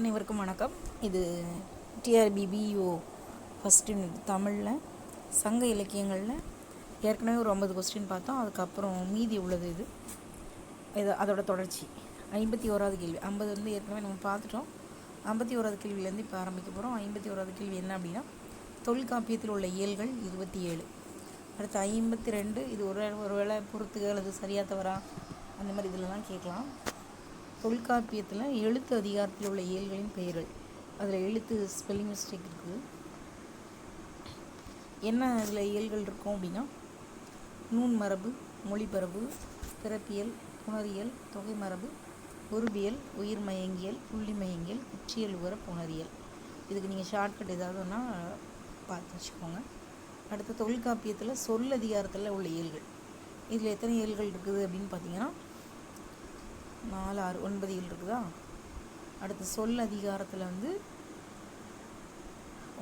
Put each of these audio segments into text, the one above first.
அனைவருக்கும் வணக்கம். இது டிஆர்பி பிஇஓ ஃபஸ்ட் யூனிட் தமிழில் சங்க இலக்கியங்களில் ஏற்கனவே ஒரு ஐம்பது கொஸ்டின் பார்த்தோம். அதுக்கப்புறம் மீதி உள்ளது இது. இது அதோட தொடர்ச்சி. ஐம்பத்தி ஓராவது கேள்வி. ஐம்பது வந்து ஏற்கனவே நம்ம பார்த்துட்டோம். ஐம்பத்தி ஓராவது கேள்வியிலேருந்து இப்போ ஆரம்பிக்க போகிறோம் ஐம்பத்தி ஓராவது கேள்வி என்ன அப்படின்னா தொல்காப்பியத்தில் உள்ள இயல்கள் இருபத்தி ஏழு. அடுத்து ஐம்பத்தி ரெண்டு இது ஒரு ஒரு வேளை பொறுத்துக அல்லது சரியா தவறா அந்த மாதிரி இதிலலாம் கேட்கலாம். தொல்காப்பியத்தில் எழுத்து அதிகாரத்தில் உள்ள இயல்களின் பெயர்கள். அதில் எழுத்து ஸ்பெல்லிங் மிஸ்டேக் இருக்குது. என்ன அதில் இயல்கள் இருக்கும் அப்படின்னா நூன் மரபு மொழிபரப்பு பிறப்பியல் புணரியல் தொகை மரபு உருபியல் உயிர் மயங்கியல் புள்ளி மயங்கியல் குற்றியல் உர புணரியல். இதுக்கு நீங்கள் ஷார்ட்கட் ஏதாவது ஒன்றா பார்த்து வச்சுக்கோங்க. அடுத்து தொல்காப்பியத்தில் சொல் அதிகாரத்தில் உள்ள இயல்கள். இதில் எத்தனை இயல்கள் இருக்குது அப்படின்னு பார்த்தீங்கன்னா நாலு ஆறு ஒன்பது ஏழு இருக்குதா? அடுத்து சொல் அதிகாரத்தில் வந்து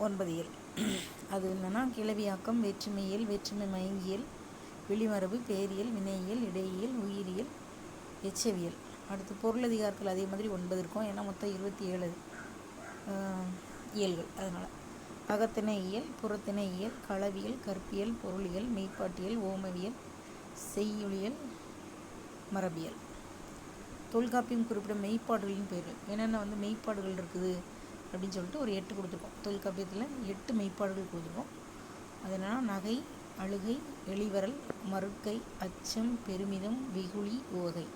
ஒன்பது இயல் அது என்னென்னா கிளவியாக்கம் வேற்றுமையியல் வேற்றுமை மயங்கியல் வெளிமரபு பேரியல் வினையியல் இடையியல் உயிரியல் எச்சவியல். அடுத்து பொருள் அதிகாரத்தில் அதே மாதிரி ஒன்பது இருக்கும். ஏன்னா மொத்தம் இருபத்தி ஏழு இயல்கள் அதனால். அகத்திணை இயல் புறத்திணை இயல் களவியல் கற்பியல் பொருளியல் மெய்ப்பாட்டியல் ஓமவியல் செய்யுளியல் மரபியல். தொல்காப்பியம் குறிப்பிடும் மெய்ப்பாடுகளையும் பேர். என்னென்ன வந்து மெய்ப்பாடுகள் இருக்குது அப்படின்னு சொல்லிட்டு ஒரு எட்டு கொடுத்துருக்கோம். தொல்காப்பியத்தில் எட்டு மெய்ப்பாடுகள் கொடுத்துருக்கோம். அது என்னன்னா நகை அழுகை எளிவரல் மறுக்கை அச்சம் பெருமிதம் வெகுளி ஓகை.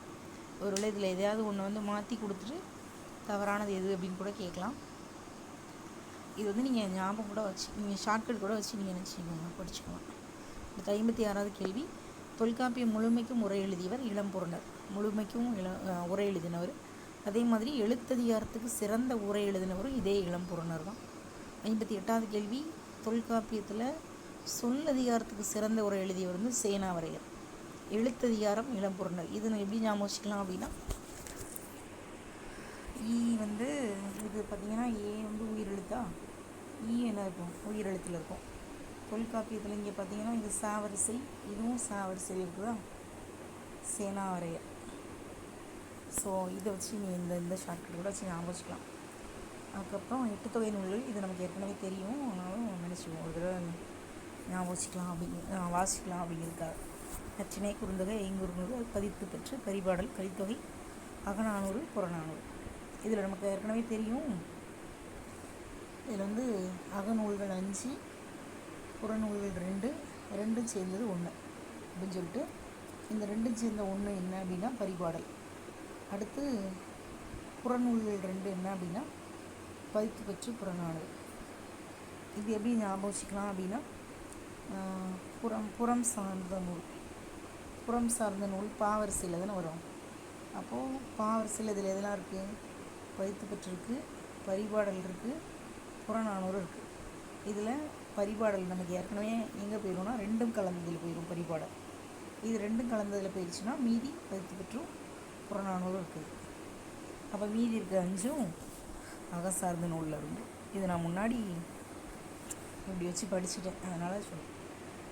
ஒருவேளை இதில் எதையாவது ஒன்று வந்து மாற்றி கொடுத்துட்டு தவறானது எது அப்படின்னு கூட கேட்கலாம். இது வந்து நீங்கள் ஞாபகம் கூட வச்சு நீங்கள் ஷார்ட்கட் கூட வச்சு நீங்கள் நினச்சிக்கோங்க படிச்சுக்கோங்க. இந்த ஐம்பத்தி ஆறாவது கேள்வி தொல்காப்பியம் முழுமைக்கும் முறை எழுதியவர் இளம்பொருணர் முழுமைக்கும் இள உரை எழுதினவர். அதே மாதிரி எழுத்ததிகாரத்துக்கு சிறந்த உரை எழுதினவரும் இதே இளம்பொருணர் தான். ஐம்பத்தி எட்டாவது கேள்வி தொல்காப்பியத்தில் சொல் அதிகாரத்துக்கு சிறந்த உரை எழுதியவர் வந்து சேனாவரையர். எழுத்ததிகாரம் இளம்பொருணர் இது எப்படி ஞாபகம் வச்சுக்கலாம் அப்படின்னா ஈ வந்து இது பார்த்திங்கன்னா ஏ வந்து உயிரெழுத்தா? ஈ என்ன இருக்கும்? உயிரெழுத்தில் இருக்கும். தொல்காப்பியத்தில் இங்கே பார்த்தீங்கன்னா இது சாவரிசை இதுவும் சாவரிசை இருக்குதா? சேனாவரையர். ஸோ இதை வச்சு நீ இந்த இந்த ஷார்ட்கட் கூட வச்சு ஞாபகம் வச்சுக்கலாம். அதுக்கப்புறம் எட்டு தொகை நூல்கள் இது நமக்கு ஏற்கனவே தெரியும். ஆனாலும் நினச்சிக்குவோம் ஒரு தடவை ஞாபகம் வச்சுக்கலாம் அப்படிங்க வாசிக்கலாம் அப்படிங்கிறதுக்காக. நச்சினை குறுந்தொகை ஐங்குறுநூறு பதித்து பெற்று பரிபாடல் கலித்தொகை அகநானூறு புறநானூறு. இதில் நமக்கு ஏற்கனவே தெரியும். இதில் வந்து அகநூல்கள் அஞ்சு புறநூல்கள் ரெண்டு ரெண்டும் சேர்ந்தது ஒன்று அப்படின்னு சொல்லிட்டு இந்த ரெண்டும் சேர்ந்த ஒன்று என்ன அப்படின்னா பரிபாடல். அடுத்து புறநூல்கள் ரெண்டு என்ன அப்படின்னா பதித்து பெற்று புறநானூறு. இது எப்படி ஞாபகம் வச்சுக்கலாம் அப்படின்னா புறம் புறம் சார்ந்த நூல். புறம் சார்ந்த நூல் பாவரிசையில் தானே வரும். அப்போது பாவரிசையில் இதில் எதெல்லாம் இருக்குது பதித்து இருக்குது பரிபாடல் இருக்குது புறநானூறு இருக்குது இதில் பரிபாடல் நமக்கு ஏற்கனவே எங்கே போயிடும்னா ரெண்டும் கலந்ததில் போயிடும் பரிபாடல். இது ரெண்டும் கலந்ததில் போயிடுச்சுன்னா மீதி பதித்து பற்றும் புறநானூலும் இருக்குது. அப்போ மீதி இருக்க அஞ்சும் அகசார்ந்த நூலில் இருந்து. இது நான் முன்னாடி இப்படி வச்சு படிச்சுட்டேன். அதனால் சொல்லுவேன்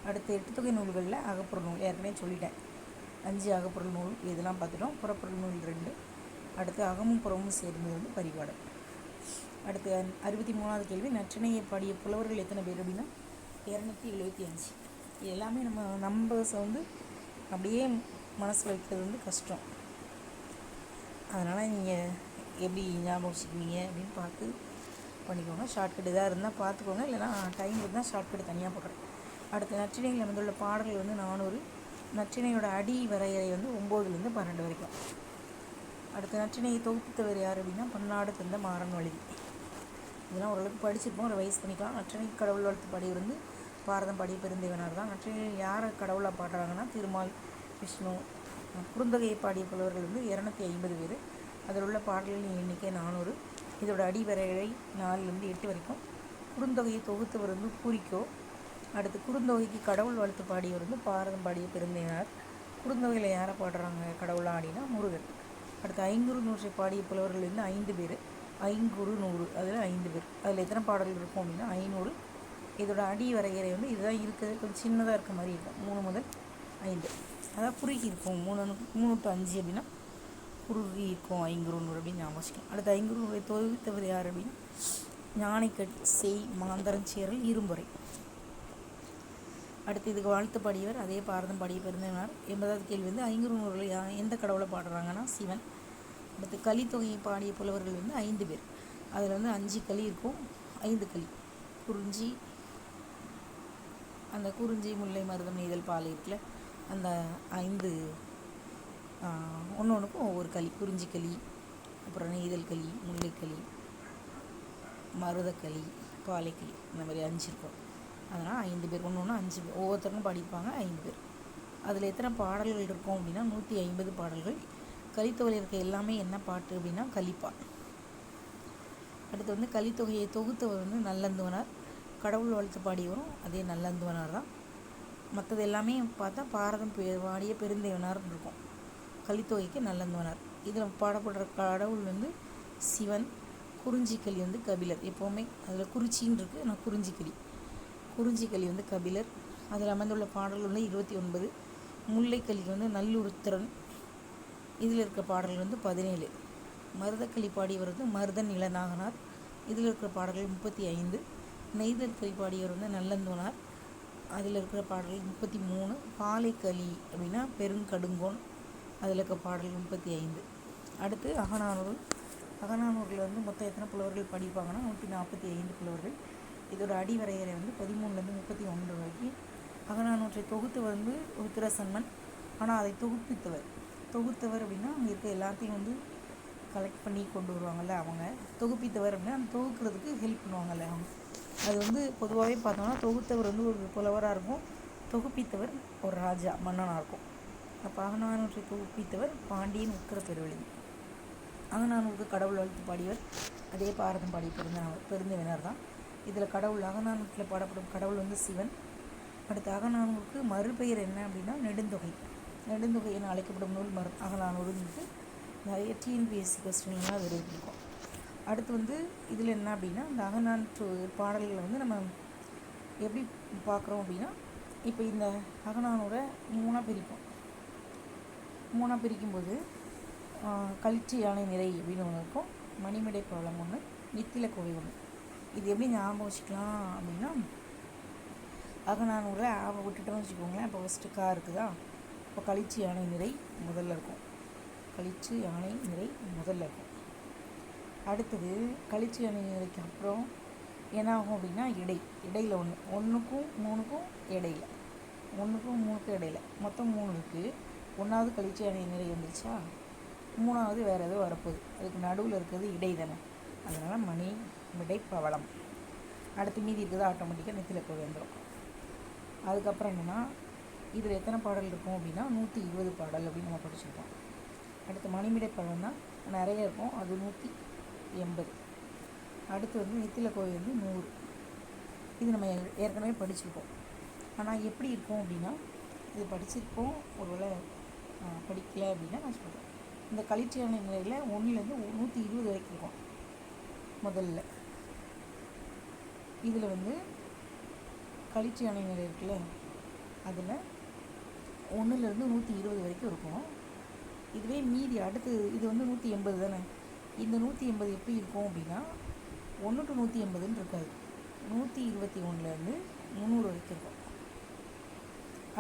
அடுத்த எட்டு தொகை நூல்களில் அகப்புற நூல் ஏற்கனவே சொல்லிட்டேன். அஞ்சு அகப்புற நூல் இதெல்லாம் பார்த்துட்டோம். புறப்புற நூல் ரெண்டு. அடுத்து அகமும் புறமும் சேர்ந்தது வந்து பரிபாடல் அடுத்து அறுபத்தி மூணாவது கேள்வி நற்றினையை பாடிய புலவர்கள் எத்தனை பேர் அப்படின்னா? இரநூத்தி எழுபத்தி அஞ்சு. இது எல்லாமே நம்ம நம்பர்ஸை வந்து அப்படியே மனசில் வைக்கிறது வந்து கஷ்டம். அதனால் நீங்கள் எப்படி ஞாபகம் வச்சுக்குவீங்க அப்படின்னு பார்த்து பண்ணிக்கோங்க. ஷார்ட்கட் இதாக இருந்தால் பார்த்துக்கோங்க. இல்லைனா டைம் இருந்தால் ஷார்ட்கட் தனியாக போடுறேன் அடுத்து நற்றினையில் வந்துள்ள பாடல்கள் வந்து நானூறு. நச்சினையோட அடி வரையறை வந்து ஒம்போதுலேருந்து பன்னெண்டு வரைக்கும். அடுத்து நச்சினையை தொகுத்தவர் யார் அப்படின்னா பன்னாடு தந்த மாறன் வழி இதெல்லாம் ஓரளவுக்கு படிச்சிருப்போம். ஒரு வயசு பண்ணிக்கலாம். நற்றினை கடவுள் வாழ்த்து பாடியவர் வந்து பாரதம் பாடிய பெருந்தேவனார் தான். நற்றினையில் யாரை கடவுளாக பாடுறாங்கன்னா திருமால் விஷ்ணு குறுந்தொகையை பாடிய புலவர்கள் வந்து இரநூத்தி ஐம்பது பேர். அதில் உள்ள பாடல்களின் எண்ணிக்கை நானூறு. இதோட அடிவரைகளை நாலுலேருந்து எட்டு வரைக்கும். குறுந்தொகையை தொகுத்தவர் வந்து பூரிக்கோ. அடுத்து குறுந்தொகைக்கு கடவுள் வாழ்த்து பாடியவர் வந்து பாரதம் பாடிய பெருந்தையார் குறுந்தொகையில் யாரை பாடுறாங்க கடவுளாக ஆடினா முருகன். அடுத்து ஐங்குறு நூற்றை பாடிய புலவர்கள் வந்து ஐந்து பேர். ஐங்குறு நூறு அதில் ஐந்து பேர். அதில் எத்தனை பாடல்கள் இருக்கும் அப்படின்னா ஐநூறு. இதோட அடி வரையறை வந்து இதுதான் இருக்குது கொஞ்சம் சின்னதாக இருக்க மாதிரி இருக்கும். மூணு முதல் ஐந்து. அதான் குறுகி இருக்கும். மூணு மூணு டு அஞ்சு அப்படின்னா குருவி இருக்கும். ஐங்குறுநூறு அப்படின்னு ஞாபகம் வச்சுக்கலாம் அடுத்து ஐங்குறுநூறை தொகுத்தவர் யார் அப்படின்னா ஞானைக்கட் செய் மாந்தரஞ்சேரல் இரும்புரை. அடுத்து இதுக்கு வாழ்த்து பாடியவர் அதே பாரதம் பாடிய பெருந்தனார் எண்பதாவது கேள்வி வந்து ஐங்குறுநூறுல யா எந்த கடவுளை பாடுறாங்கன்னா சிவன். அடுத்து கலித்தொகையை பாடிய புலவர்கள் வந்து ஐந்து பேர். அதில் வந்து அஞ்சு களி இருக்கும். ஐந்து களி குறிஞ்சி அந்த குறிஞ்சி முல்லை மருதம் நெய்தல் பால் இருக்குல்ல அந்த ஐந்து ஒன்று ஒன்றுக்கும் ஒவ்வொரு களி குறிஞ்சி களி அப்புறம் நெய்தல் களி முல்லைக்களி மருதக்களி பாலைக்களி இந்த மாதிரி அஞ்சு இருக்கும். அதனால் ஐந்து பேர் ஒன்று ஒன்று அஞ்சு பேர் ஒவ்வொருத்தருக்கும் படிப்பாங்க ஐந்து பேர். அதில் எத்தனை பாடல்கள் இருக்கும் அப்படின்னா நூற்றி ஐம்பது பாடல்கள். கலித்தொகையில் இருக்க எல்லாமே என்ன பாட்டு அப்படின்னா கலிப்பா அடுத்து வந்து கலித்தொகையை தொகுத்தவர் வந்து நல்லந்துவனார் கடவுள் வாழ்த்து பாடியவரும் அதே நல்லந்துவனார் தான். மற்றது எல்லாமே பார்த்தா பாரதம் பெ- பாடிய பெருந்தேவனார் இருக்கும் கலித்தொகைக்கு நல்லந்தோனார் இதில் பாடப்படுற கடவுள் வந்து சிவன் குறிஞ்சிக்களி வந்து கபிலர். எப்போவுமே அதில் குறிச்சின்னு இருக்குது ஆனால் குறிஞ்சிக்களி குறிஞ்சிக்களி வந்து கபிலர். அதில் அமைந்துள்ள பாடல்கள் வந்து இருபத்தி ஒன்பது. முல்லைக்கலி வந்து நல்லுருத்திரன். இதில் இருக்க பாடல்கள் வந்து பதினேழு. மருதக்களி பாடியவர் வந்து மருதன் இளநாகனார். இதில் இருக்கிற பாடல்கள் முப்பத்தி ஐந்து. நெய்தல் களி பாடியவர் வந்து நல்லந்தோனார் அதில் இருக்கிற பாடல் முப்பத்தி மூணு பாலைக்களி அப்படின்னா பெருங்கடுங்கோன் அதில் இருக்க பாடல் முப்பத்தி ஐந்து. அடுத்து அகநானூறு. அகநானூரில் வந்து மொத்தம் எத்தனை புலவர்கள் படிப்பாங்கன்னா நூற்றி நாற்பத்தி ஐந்து புலவர்கள். இதோட அடிவரையறை வந்து பதிமூணுலேருந்து முப்பத்தி ஒன்று வரைக்கும் அகநானூற்றை தொகுத்து வந்து உத்திரசன்மன் ஆனால் அதை தொகுப்பித்தவர். தொகுத்தவர் அப்படின்னா அங்கே இருக்க எல்லாத்தையும் வந்து கலெக்ட் பண்ணி கொண்டு வருவாங்கல்ல அவங்க. தொகுப்பித்தவர் அப்படின்னா அந்த தொகுக்கிறதுக்கு ஹெல்ப் பண்ணுவாங்கள்ல அவங்க. அது வந்து பொதுவாகவே பார்த்தோம்னா தொகுத்தவர் வந்து ஒரு புலவராக இருக்கும். தொகுப்பித்தவர் ஒரு ராஜா மன்னனாக இருக்கும். அப்போ அகநானூற்றை தொகுப்பித்தவர் பாண்டியன் உக்கிர பெருவெளி அகநானூருக்கு கடவுள் வாழ்த்து பாடியவர் அதே பாரதம் பாடிய பெருந்தவர் பெருந்தவினர் தான். இதில் கடவுள் அகநானூற்றில் பாடப்படும் கடவுள் வந்து சிவன். அடுத்து அகநானூருக்கு மறுபெயர் என்ன அப்படின்னா நெடுந்தொகை. நெடுந்தொகை என அழைக்கப்படும் நூல் மறு அகநானூறுங்கிறது நிறைய டிஎன்பிஎஸ்சி கொஸ்டின்லாம் அது இருக்கும் அடுத்து வந்து இதில் என்ன அப்படின்னா இந்த அகநானூற்று பாடல்களை வந்து நம்ம எப்படி பார்க்குறோம் அப்படின்னா இப்போ இந்த அகநானூரை மூணாக பிரிப்போம். மூணாக பிரிக்கும்போது கழிச்சி யானை நிறை அப்படின்னு ஒன்று இருக்கும். மணிமடை பழம் ஒன்று நித்தில கோவை ஒன்று. இது எப்படி ஞாபகம் வச்சுக்கலாம் அப்படின்னா அகநானூரில் ஆவை விட்டுட்டோம்னு வச்சுக்கோங்களேன். இப்போ ஃபஸ்ட்டு கா இருக்குதா? இப்போ கழிச்சி யானை நிறை முதல்ல இருக்கும். களிச்சு யானை நிறை முதல்ல இருக்கும். அடுத்தது களிச்சு யானை அப்புறம் என்ன ஆகும் அப்படின்னா இடை இடையில் ஒன்று ஒன்றுக்கும் மூணுக்கும் இடையில. ஒன்றுக்கும் மூணுக்கும் இடையில. மொத்தம் மூணு இருக்குது ஒன்றாவது கழிச்சு அணிய நிலை வந்துருச்சா? மூணாவது வேறு ஏதோ வரப்போகுது. அதுக்கு நடுவில் இருக்கிறது இடை தானே. அதனால் மணி விடை பவளம். அடுத்து மீதி இருக்குது ஆட்டோமேட்டிக்காக நெத்தில கோவை வந்துடும் அதுக்கப்புறம் என்னென்னா இதில் எத்தனை பாடல் இருக்கும் அப்படின்னா நூற்றி இருபது பாடல் அப்படின்னு நம்ம படிச்சிருக்கோம். அடுத்து மணிமிடை பழம் தான் நிறைய இருக்கும். அது நூற்றி எண்பது. அடுத்து வந்து நித்தில கோவை வந்து நூறு. இது நம்ம ஏற்கனவே படிச்சிருக்கோம். ஆனால் எப்படி இருக்கும் அப்படின்னா இது படிச்சிருக்கோம். ஒருவேளை ஆஹ், படிக்கல அப்படின்னா நான் சொல்கிறேன் இந்த களிச்சியான நிலையில் ஒன்றுலேருந்து நூற்றி இருபது வரைக்கும் இருக்கும். முதல்ல. இதில் வந்து களிச்சி அணை நிலை இருக்குல்ல அதில் ஒன்றுலேருந்து நூற்றி இருபது வரைக்கும் இருக்கும். இதுவே மீதி அடுத்து இது வந்து நூற்றி எண்பது தானே? இந்த நூற்றி எண்பது எப்படி இருக்கும் அப்படின்னா ஒன்று டு நூற்றி எண்பதுன்னு இருக்காது. நூற்றி இருபத்தி ஒன்றுலேருந்து முந்நூறு வரைக்கும் இருக்கும்.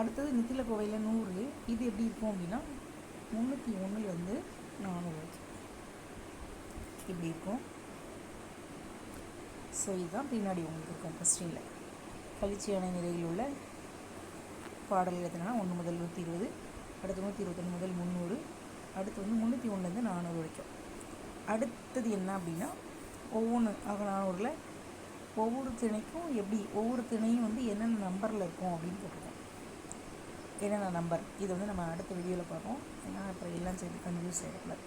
அடுத்தது நித்தில கோவையில் நூறு இது எப்படி இருக்கும் அப்படின்னா முந்நூற்றி ஒன்றுலேருந்து நானூறு வரைக்கும் இப்படி இருக்கும்? ஸோ இதுதான் பின்னாடி உங்களுக்கு இருக்கும் ஃபஸ்ட்டில் கலிச்சியான நிலையில் உள்ள பாடல்கள் எத்தனைனா ஒன்று முதல் நூற்றி இருபது அடுத்து நூற்றி இருபத்தொன்று முதல் முந்நூறு அடுத்து வந்து முந்நூற்றி ஒன்றுலேருந்து நானூறு வரைக்கும். அடுத்தது என்ன அப்படின்னா ஒவ்வொன்று அகநானூரில் ஒவ்வொரு திணைக்கும் எப்படி ஒவ்வொரு திணையும் வந்து என்னென்ன நம்பரில் இருக்கும் அப்படின்னு போட்டிருக்கோம் என்னென்ன நம்பர் இது வந்து நம்ம அடுத்த வீடியோவில் பார்ப்போம். ஏன்னா அப்புறம் எல்லாம் சேர்த்து கன்ஃபியூஸ் ஆகிடக்கூடாது